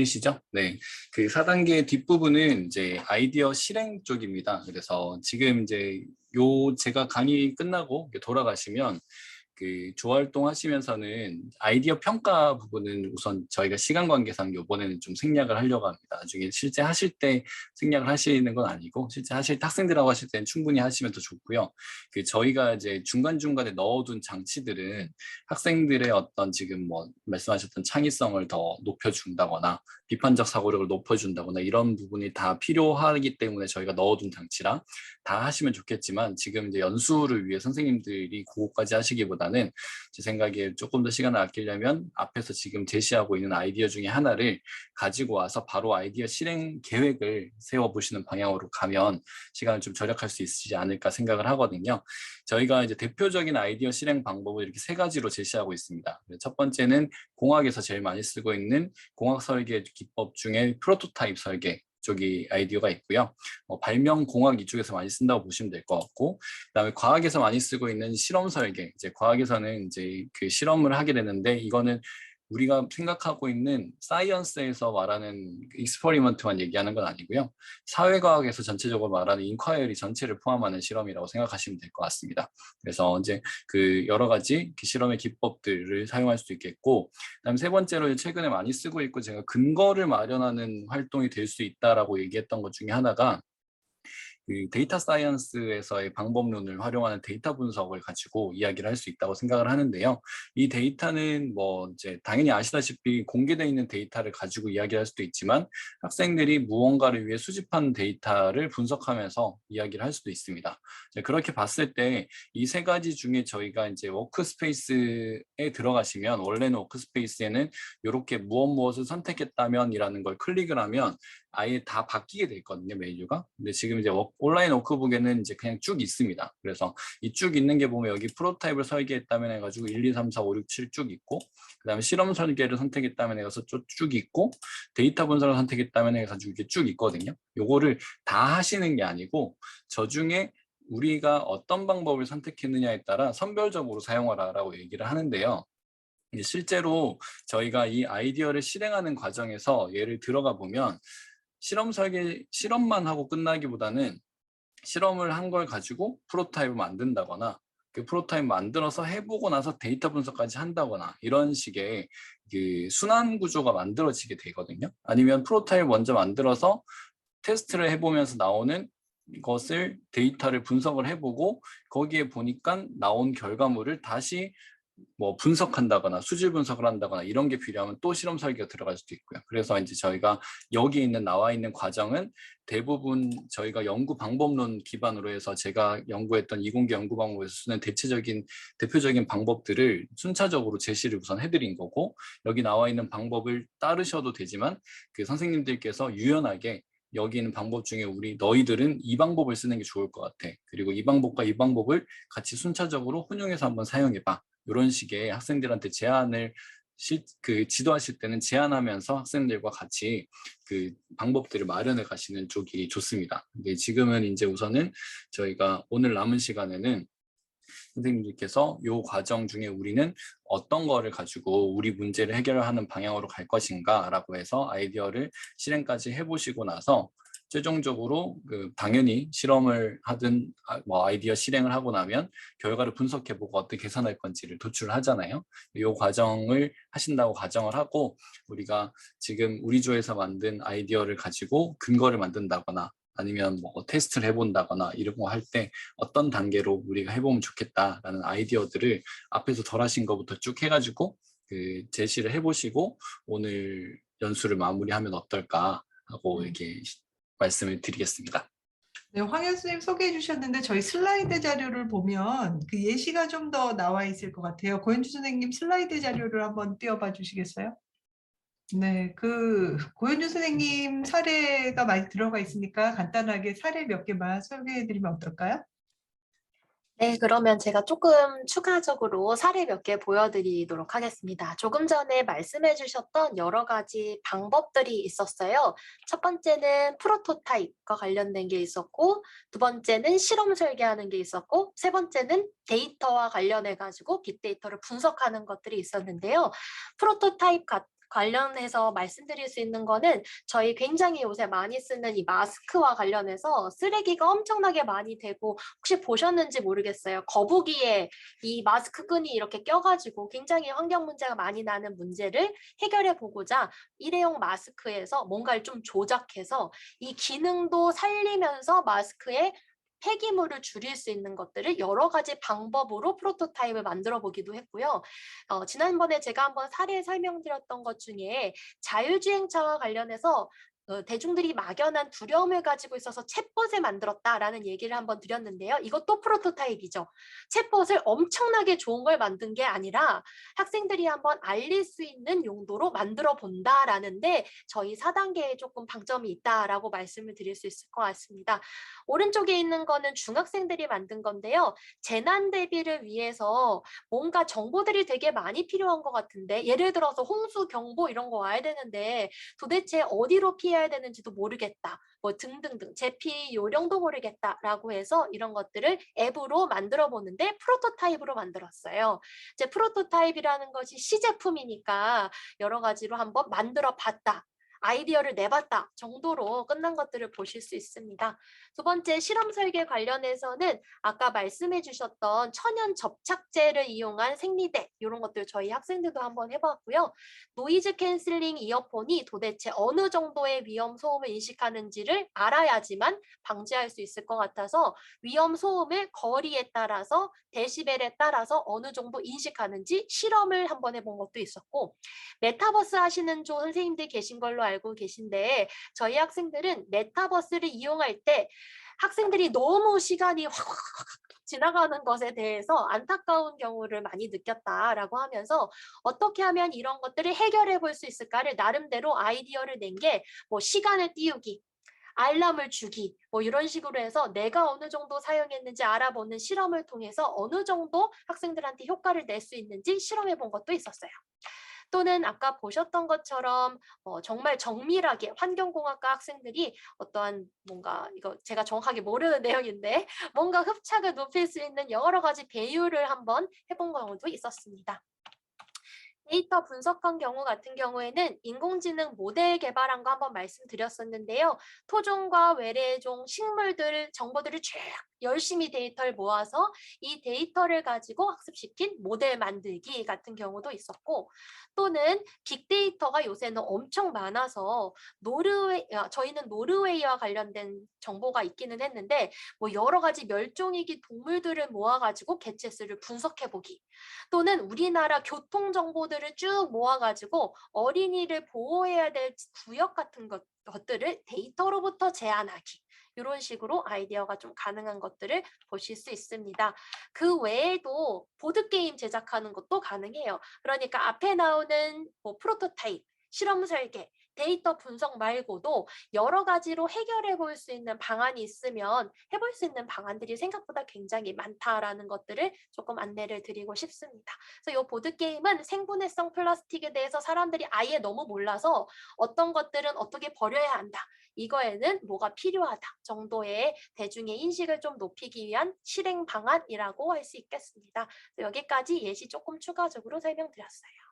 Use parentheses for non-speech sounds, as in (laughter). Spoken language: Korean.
들리시죠? 네. 그 4단계 뒷부분은 이제 아이디어 실행 쪽입니다. 그래서 지금 이제 요 제가 강의 끝나고 돌아가시면 그 조활동 하시면서는 아이디어 평가 부분은 우선 저희가 시간 관계상 요번에는 좀 생략을 하려고 합니다. 나중에 실제 하실 때 생략을 하시는 건 아니고 실제 하실 때 학생들하고 하실 때는 충분히 하시면 더 좋고요. 그 저희가 이제 중간중간에 넣어둔 장치들은 학생들의 어떤 지금 뭐 말씀하셨던 창의성을 더 높여준다거나 비판적 사고력을 높여준다거나 이런 부분이 다 필요하기 때문에 저희가 넣어둔 장치라 다 하시면 좋겠지만 지금 이제 연수를 위해 선생님들이 그거까지 하시기보다는 제 생각에 조금 더 시간을 아끼려면 앞에서 지금 제시하고 있는 아이디어 중에 하나를 가지고 와서 바로 아이디어 실행 계획을 세워보시는 방향으로 가면 시간을 좀 절약할 수 있지 않을까 생각을 하거든요. 저희가 이제 대표적인 아이디어 실행 방법을 이렇게 세 가지로 제시하고 있습니다. 첫 번째는 공학에서 제일 많이 쓰고 있는 공학 설계 기법 중에 프로토타입 설계 쪽이 아이디어가 있고요. 어, 발명 공학 이쪽에서 많이 쓴다고 보시면 될 것 같고, 그다음에 과학에서 많이 쓰고 있는 실험 설계. 이제 과학에서는 이제 그 실험을 하게 되는데 이거는 우리가 생각하고 있는 사이언스에서 말하는 익스퍼리먼트만 얘기하는 건 아니고요. 사회과학에서 전체적으로 말하는 인콰이어리 전체를 포함하는 실험이라고 생각하시면 될 것 같습니다. 그래서 이제 그 여러 가지 그 실험의 기법들을 사용할 수 있겠고, 그다음 세 번째로 최근에 많이 쓰고 있고 제가 근거를 마련하는 활동이 될 수 있다라고 얘기했던 것 중에 하나가 그 데이터 사이언스에서의 방법론을 활용하는 데이터 분석을 가지고 이야기를 할 수 있다고 생각을 하는데요. 이 데이터는 뭐 이제 당연히 아시다시피 공개되어 있는 데이터를 가지고 이야기할 수도 있지만 학생들이 무언가를 위해 수집한 데이터를 분석하면서 이야기를 할 수도 있습니다. 그렇게 봤을 때 이 세 가지 중에 저희가 이제 워크스페이스에 들어가시면 원래는 워크스페이스에는 이렇게 무엇 무엇을 선택했다면이라는 걸 클릭을 하면 아예 다 바뀌게 돼 있거든요 메뉴가. 근데 지금 이제 온라인 워크북에는 이제 그냥 쭉 있습니다. 그래서 이 쭉 있는 게 보면 여기 프로타입을 설계했다면 해가지고 1, 2, 3, 4, 5, 6, 7 쭉 있고 그 다음에 실험 설계를 선택했다면 해서 쭉 있고 데이터 분석을 선택했다면 해가지고 이게 쭉 있거든요. 요거를 다 하시는 게 아니고 저 중에 우리가 어떤 방법을 선택했느냐에 따라 선별적으로 사용하라라고 얘기를 하는데요. 실제로 저희가 이 아이디어를 실행하는 과정에서 예를 들어가 보면 실험 설계 실험만 하고 끝나기보다는 실험을 한 걸 가지고 프로타입을 만든다거나 그 프로타입 만들어서 해보고 나서 데이터 분석까지 한다거나 이런 식의 그 순환 구조가 만들어지게 되거든요. 아니면 프로타입 먼저 만들어서 테스트를 해보면서 나오는 것을 데이터를 분석을 해보고 거기에 보니까 나온 결과물을 다시 뭐 분석한다거나 수질 분석을 한다거나 이런 게 필요하면 또 실험 설계가 들어갈 수도 있고요. 그래서 이제 저희가 여기 있는 나와 있는 과정은 대부분 저희가 연구 방법론 기반으로 해서 제가 연구했던 이공계 연구 방법에서 쓰는 대체적인 대표적인 방법들을 순차적으로 제시를 우선 해드린 거고 여기 나와 있는 방법을 따르셔도 되지만 그 선생님들께서 유연하게 여기 있는 방법 중에 우리 너희들은 이 방법을 쓰는 게 좋을 것 같아. 그리고 이 방법과 이 방법을 같이 순차적으로 혼용해서 한번 사용해봐. 이런 식의 학생들한테 제안을 실, 그 지도하실 때는 제안하면서 학생들과 같이 그 방법들을 마련해 가시는 쪽이 좋습니다. 근데 지금은 이제 우선은 저희가 오늘 남은 시간에는 선생님들께서 이 과정 중에 우리는 어떤 거를 가지고 우리 문제를 해결하는 방향으로 갈 것인가 라고 해서 아이디어를 실행까지 해보시고 나서 최종적으로 그 당연히 실험을 하든 아, 뭐 아이디어 실행을 하고 나면 결과를 분석해보고 어떻게 계산할 건지를 도출을 하잖아요. 이 과정을 하신다고 가정을 하고 우리가 지금 우리 조에서 만든 아이디어를 가지고 근거를 만든다거나 아니면 뭐 테스트를 해본다거나 이런 거 할 때 어떤 단계로 우리가 해보면 좋겠다라는 아이디어들을 앞에서 덜 하신 것부터 쭉 해가지고 그 제시를 해보시고 오늘 연수를 마무리하면 어떨까 하고 음. 이렇게 말씀을 드리겠습니다. 네, 황현 선생님 소개해 주셨는데 저희 슬라이드 자료를 보면 그 예시가 좀 더 나와 있을 것 같아요. 고현주 선생님 슬라이드 자료를 한번 띄워봐 주시겠어요? 네, 그 고현주 선생님 사례가 많이 들어가 있으니까 간단하게 사례 몇 개만 소개해 드리면 어떨까요? 네, 그러면 제가 조금 추가적으로 사례 몇 개 보여드리도록 하겠습니다. 조금 전에 말씀해 주셨던 여러 가지 방법들이 있었어요. 첫 번째는 프로토타입과 관련된 게 있었고, 두 번째는 실험 설계하는 게 있었고, 세 번째는 데이터와 관련해 가지고 빅데이터를 분석하는 것들이 있었는데요. 프로토타입 관련해서 말씀드릴 수 있는 거는 저희 굉장히 요새 많이 쓰는 이 마스크와 관련해서 쓰레기가 엄청나게 많이 되고 혹시 보셨는지 모르겠어요. 거북이에 이 마스크 끈이 이렇게 껴가지고 굉장히 환경 문제가 많이 나는 문제를 해결해 보고자 일회용 마스크에서 뭔가를 좀 조작해서 이 기능도 살리면서 마스크에 폐기물을 줄일 수 있는 것들을 여러 가지 방법으로 프로토타입을 만들어 보기도 했고요. 어, 지난번에 제가 한번 사례 설명드렸던 것 중에 자율주행차와 관련해서 어, 대중들이 막연한 두려움을 가지고 있어서 챗봇을 만들었다라는 얘기를 한번 드렸는데요. 이것도 프로토타입이죠. 챗봇을 엄청나게 좋은 걸 만든 게 아니라 학생들이 한번 알릴 수 있는 용도로 만들어 본다라는데 저희 4단계에 조금 방점이 있다라고 말씀을 드릴 수 있을 것 같습니다. 오른쪽에 있는 거는 중학생들이 만든 건데요. 재난 대비를 위해서 뭔가 정보들이 되게 많이 필요한 것 같은데 예를 들어서 홍수 경보 이런 거 와야 되는데 도대체 어디로 피해 야 되는지도 모르겠다. 뭐 등등등 제피 요령도 모르겠다라고 해서 이런 것들을 앱으로 만들어 보는데 프로토타입으로 만들었어요. 이제 프로토타입이라는 것이 시제품이니까 여러 가지로 한번 만들어 봤다. 아이디어를 내봤다 정도로 끝난 것들을 보실 수 있습니다. 두 번째 실험 설계 관련해서는 아까 말씀해 주셨던 천연 접착제를 이용한 생리대 이런 것들 저희 학생들도 한번 해봤고요. 노이즈 캔슬링 이어폰이 도대체 어느 정도의 위험 소음을 인식하는지를 알아야지만 방지할 수 있을 것 같아서 위험 소음을 거리에 따라서 데시벨에 따라서 어느 정도 인식하는지 실험을 한번 해본 것도 있었고 메타버스 하시는 조 선생님들 계신 걸로 알고 계신데 저희 학생들은 메타버스를 이용할 때 학생들이 너무 시간이 확 지나가는 것에 대해서 안타까운 경우를 많이 느꼈다라고 하면서 어떻게 하면 이런 것들을 해결해 볼 수 있을까를 나름대로 아이디어를 낸 게 뭐 시간을 띄우기 알람을 주기 뭐 이런 식으로 해서 내가 어느 정도 사용했는지 알아보는 실험을 통해서 어느 정도 학생들한테 효과를 낼 수 있는지 실험해 본 것도 있었어요. 또는 아까 보셨던 것처럼 어, 정말 정밀하게 환경공학과 학생들이 어떠한 뭔가 이거 제가 정확하게 모르는 (laughs) 내용인데 뭔가 흡착을 높일 수 있는 여러 가지 배율을 한번 해본 경우도 있었습니다. 데이터 분석한 경우 같은 경우에는 인공지능 모델 개발한 거 한번 말씀드렸었는데요. 토종과 외래종 식물들 정보들을 쫙 열심히 데이터를 모아서 이 데이터를 가지고 학습시킨 모델 만들기 같은 경우도 있었고 또는 빅데이터가 요새는 엄청 많아서 노르웨이 아, 저희는 노르웨이와 관련된 정보가 있기는 했는데 뭐 여러 가지 멸종위기 동물들을 모아 가지고 개체 수를 분석해 보기 또는 우리나라 교통 정보들 을 쭉 모아가지고 어린이를 보호해야 될 구역 같은 것, 것들을 데이터로부터 제안하기 이런 식으로 아이디어가 좀 가능한 것들을 보실 수 있습니다. 그 외에도 보드게임 제작하는 것도 가능해요. 그러니까 앞에 나오는 뭐 프로토타입, 실험 설계, 데이터 분석 말고도 여러 가지로 해결해 볼 수 있는 방안이 있으면 해볼 수 있는 방안들이 생각보다 굉장히 많다라는 것들을 조금 안내를 드리고 싶습니다. 그래서 이 보드게임은 생분해성 플라스틱에 대해서 사람들이 아예 너무 몰라서 어떤 것들은 어떻게 버려야 한다. 이거에는 뭐가 필요하다 정도의 대중의 인식을 좀 높이기 위한 실행 방안이라고 할 수 있겠습니다. 여기까지 예시 조금 추가적으로 설명드렸어요.